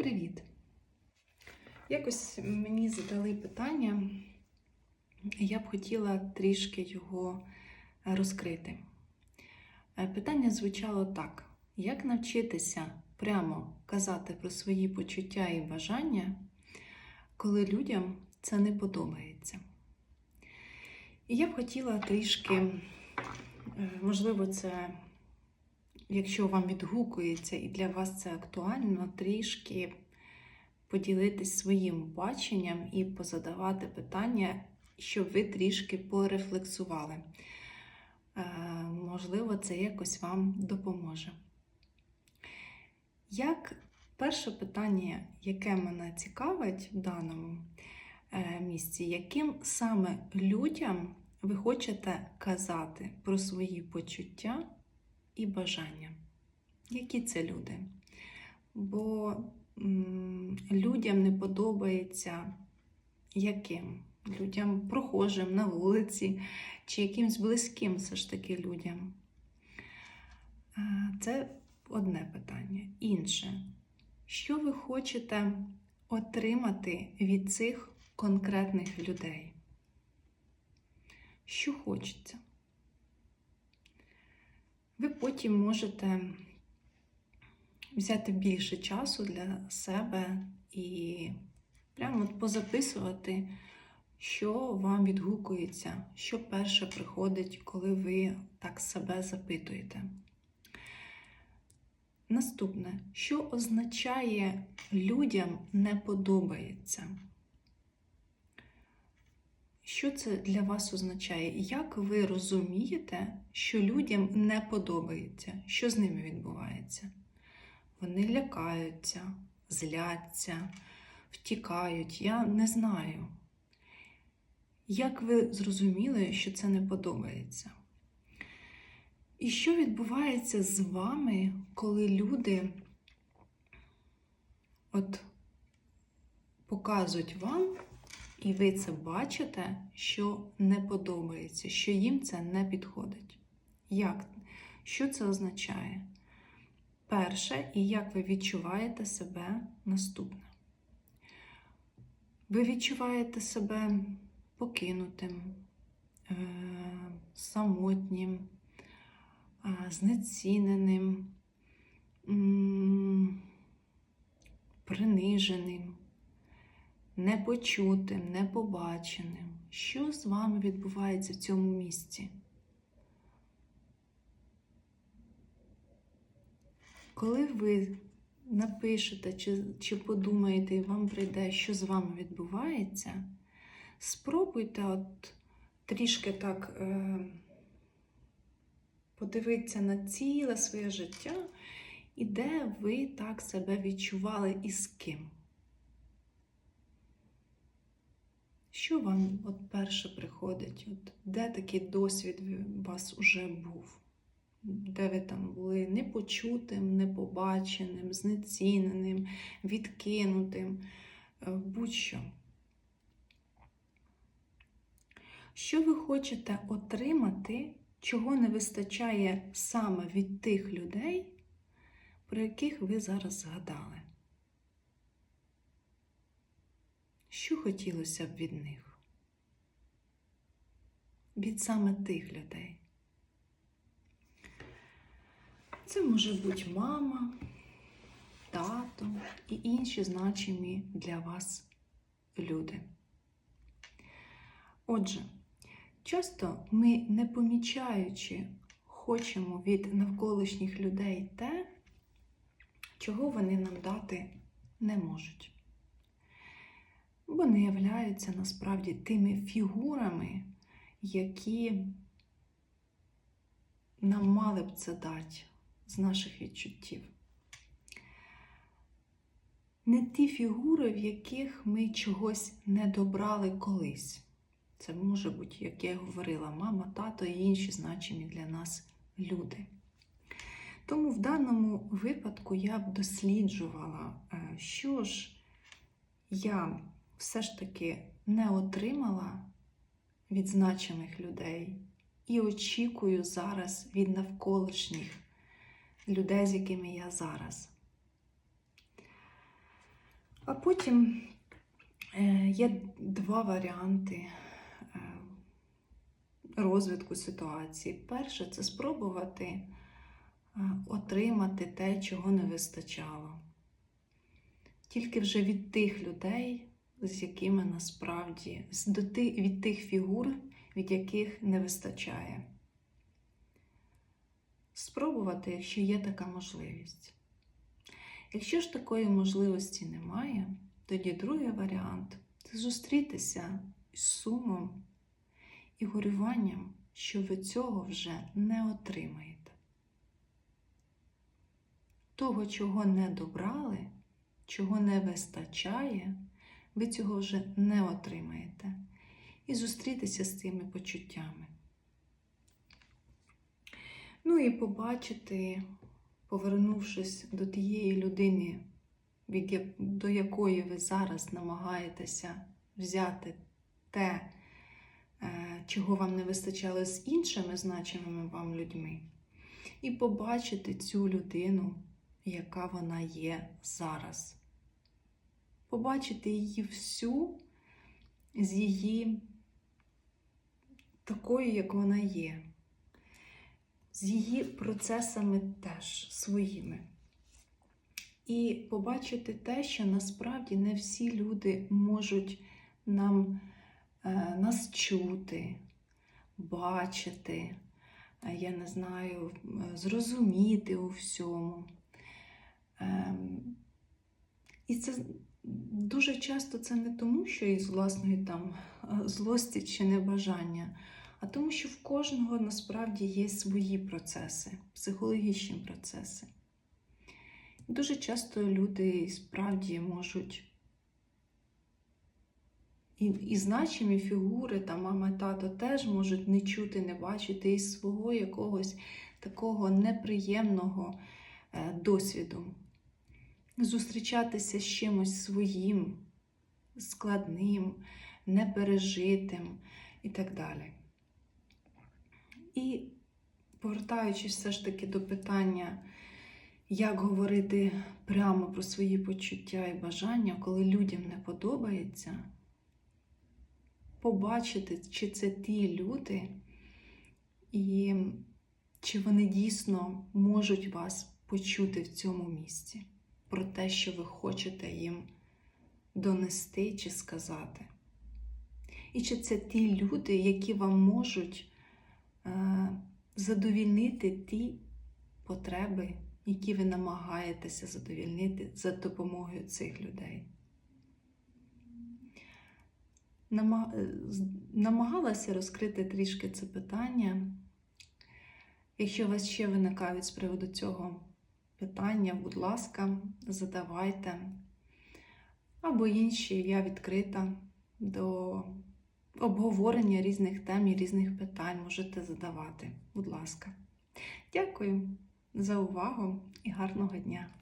Привіт! Якось мені задали питання, я б хотіла трішки його розкрити. Е, Питання звучало так: як навчитися прямо казати про свої почуття і бажання, коли людям це не подобається? І я б хотіла трішки, е, можливо, це якщо вам відгукується і для вас це актуально, трішки поділитись своїм баченням і позадавати питання, щоб ви трішки порефлексували. Е, можливо, це якось вам допоможе. Як перше питання, яке мене цікавить в даному е, місці, яким саме людям ви хочете казати про свої почуття і бажання? Які це люди? Бо м, людям не подобається яким? Людям прохожим на вулиці чи якимсь близьким все ж таки людям. Це одне питання. Інше. Що ви хочете отримати від цих конкретних людей? Що хочеться? Ви потім можете взяти більше часу для себе і прямо позаписувати, що вам відгукується, що перше приходить, коли ви так себе запитуєте. Наступне, що означає людям не подобається? Що це для вас означає? Як ви розумієте, що людям не подобається? Що з ними відбувається? Вони лякаються, зляться, втікають. Я не знаю. Як ви зрозуміли, що це не подобається? І що відбувається з вами, коли люди от показують вам, і ви це бачите, що не подобається, що їм це не підходить? Як? Що це означає? Перше, і як ви відчуваєте себе наступне? Ви відчуваєте себе покинутим, е, самотнім, е, знеціненим, приниженим, непочутим, непобаченим. Що з вами відбувається в цьому місці? Коли ви напишете чи, чи подумаєте, і вам прийде, що з вами відбувається, спробуйте от трішки так е, подивитися на ціле своє життя і де ви так себе відчували і з ким. Що вам от перше приходить? От Де такий досвід у вас уже був? Де ви там були непочутим, непобаченим, знеціненим, відкинутим, е, будь-що. Що ви хочете отримати, чого не вистачає саме від тих людей, про яких ви зараз згадали? Що хотілося б від них? Від саме тих людей? Це може бути мама, тато і інші значимі для вас люди. Отже, часто ми, не помічаючи, хочемо від навколишніх людей те, чого вони нам дати не можуть. Не являються насправді тими фігурами, які нам мали б це дати з наших відчуттів. Не ті фігури, в яких ми чогось не добрали колись. Це може бути, як я говорила, мама, тато і інші значимі для нас люди. Тому в даному випадку я б досліджувала, е, що ж я все ж таки не отримала від значимих людей і очікую зараз від навколишніх людей, з якими я зараз. А потім е, є два варіанти е, розвитку ситуації. Перше це спробувати е, отримати те, чого не вистачало. Тільки вже від тих людей, з якими насправді від тих фігур, від яких не вистачає. Спробувати, якщо є така можливість. Якщо ж такої можливості немає, тоді другий варіант це зустрітися з сумом і горюванням, що ви цього вже не отримаєте. Того, чого не добрали, чого не вистачає, ви цього вже не отримаєте. І зустрітися з цими почуттями. Ну і побачити, повернувшись до тієї людини, від до якої ви зараз намагаєтеся взяти те, е, чого вам не вистачало з іншими значимими вам людьми, і побачити цю людину, яка вона є зараз. Побачити її всю з її такою, як вона є з її процесами теж своїми. І побачити те, що насправді не всі люди можуть нам е, нас чути, бачити, я не знаю, зрозуміти у всьому. Ем, І це дуже часто це не тому, що із власної там е, злості чи небажання, а тому, що в кожного насправді є свої процеси, психологічні процеси. Дуже часто люди справді можуть і, і значимі фігури, там мама, тато теж можуть не чути, не бачити із свого якогось такого неприємного е, досвіду. Зустрічатися з чимось своїм, складним, непережитим і так далі. І повертаючись все ж таки до питання, як говорити прямо про свої почуття і бажання, коли людям не подобається, побачити, чи це ті люди, і чи вони дійсно можуть вас почути в цьому місці, про те, що ви хочете їм донести чи сказати. І чи це ті люди, які вам можуть е, задовільнити ті потреби, які ви намагаєтеся задовільнити за допомогою цих людей. Е, Намагалася розкрити трішки це питання. Якщо у вас ще виникають з приводу цього питання, будь ласка, задавайте. Або інші, я відкрита до обговорення різних тем і різних питань можете задавати. Будь ласка. Дякую за увагу і гарного дня!